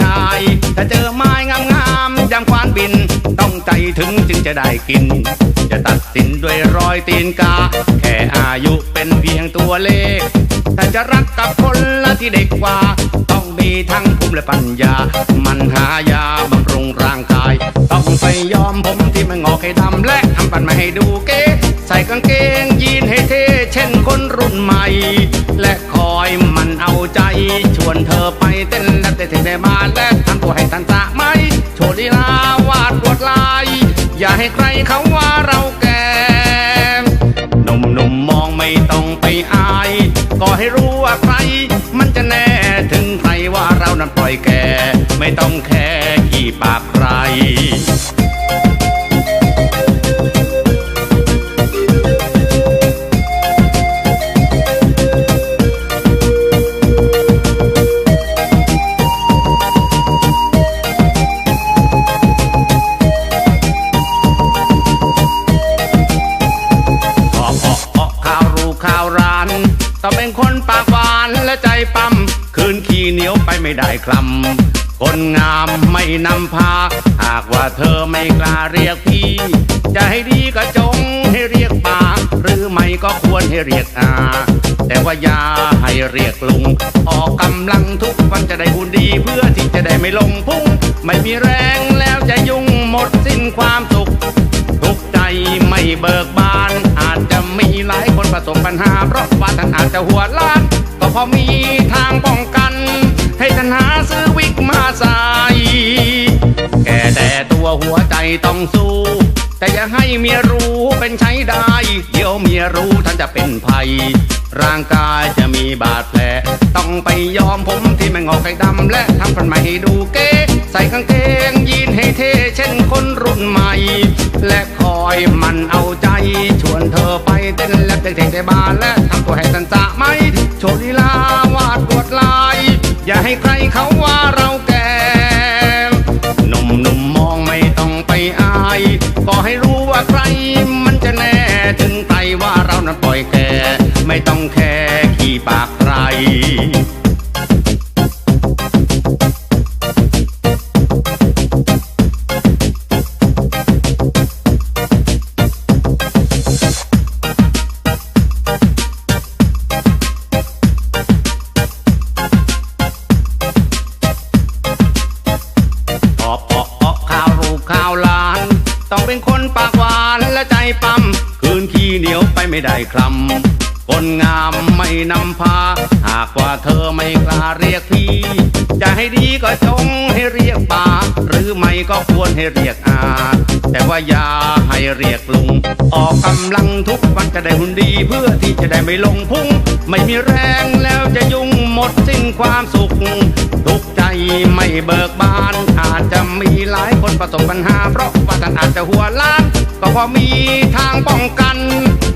ชาย ถ้าเจอไม้งามๆยามควานบิน ต้องใจถึงจึงจะได้กิน จะตัดสินด้วยรอยตีนกา แค่อายุเป็นเพียงตัวเลข ถ้าจะรักกับคนละที่เด็กกว่า ต้องมีทั้งภูมิและปัญญา มันหายาบำรุงร่างกาย ต้องไปยอมผมที่มันงอกให้ดำและทำปันมาให้ดูเก๊ใส่กางเกงยีนให้เท่เช่นคนรุ่นใหม่ ในบ้าแลกทำตัวให้ทันสะไหมโชว์ลีลาวาดลวดลาย อย่าให้ใครเขาว่าเราแก่หนุ่มๆมมองไม่ต้องไปอาย ก็ให้รู้ว่าใคร มันจะแน่ถึงใครว่าเรานั้นปล่อยแก่ ไม่ต้องแค่ขี้ปาก เป็นคนปากหวานและใจปั๊มคืนขี้เหนียวไปไม่ได้คลำคนงามไม่นำพา หากว่าเธอไม่กล้าเรียกพี่ จะให้ดีก็จงให้เรียกป้าหรือไม่ก็ควรให้เรียกอา แต่ว่าอย่าให้เรียกลุง ออกกำลังทุกวันจะได้หุ่นดีเพื่อที่จะได้ไม่ลงพุ่ง ไม่มีแรงแล้วจะยุ่งหมดสิ้นความสุข ทุกใจไม่เบิกบานอา บปัญหา เพราะว่าท่านอาจจะหัวล้านก็พอมีทางป้องกัน ให้ท่านหาซื้อวิกมาใส่แก่แต่ตัวหัวใจต้องสู้ แต่อย่าให้เมียรู้เป็นใช้ได้ เดี๋ยวเมียรู้ท่านจะเป็นภัย ร่างกายจะมีบาดแผลต้องไปยอมผมที่ไม่งอกไก่ดำและทำฟันใหม่ให้ดูเก๋ใส่กางเกงยีนให้เท่เช่นคนรุ่นใหม่ และคอยมันเอาใจ ชวนเธอไปเต้นและเต้นในบ้านและทำตัวให้สันสะไหมโชว์ลีลาวาดลวดลาย อย่าให้ใครเขาว่าเราแนั้นปล่อยแก ไม่ต้องแค่ขี้ปากใครออกออกออกข่าวรูปข่าวลานต้องเป็นคนปากหวานและใจปั๊ม นขี้เหนียวไปไม่ได้คลำคนงามไม่นำพา หากว่าเธอไม่กล้าเรียกพี่ จะให้ดีก็จงให้เรียกป้าหรือไม่ก็ควรให้เรียกอา แต่ว่าอย่าให้เรียกลุง ออกกำลังทุกวันจะได้หุ่นดีเพื่อที่จะได้ไม่ลงพุง ไม่มีแรงแล้วจะยุ่งหมดสิ้นความสุข ไม่เบิกบาน อาจจะมีหลายคนประสบปัญหา เพราะว่าท่านอาจจะหัวล้าน ก็พอมีทางป้องกัน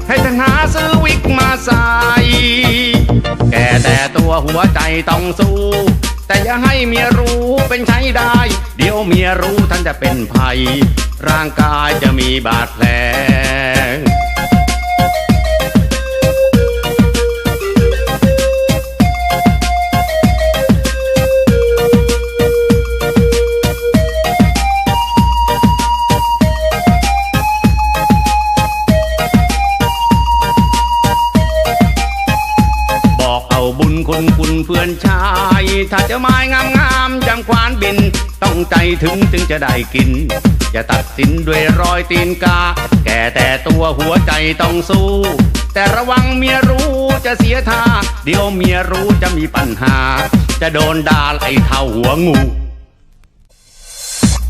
ให้ท่านหาซื้อวิกมาใส่แก่แต่ตัวหัวใจต้องสู้ แต่อย่าให้เมียรู้เป็นใช้ได้ เดี๋ยวเมียรู้ท่านจะเป็นภัย ร่างกายจะมีบาดแผล เพื่อนชาย ถ้าจะไม้งามงามๆจำควานบิน ต้องใจถึงถึงจะได้กิน จะตัดสินด้วยรอยตีนกา แก่แต่ตัวหัวใจต้องสู้ แต่ระวังเมียรู้จะเสียท่า เดี๋ยวเมียรู้จะมีปัญหา จะโดนด่าไอ้เท่าหัวงู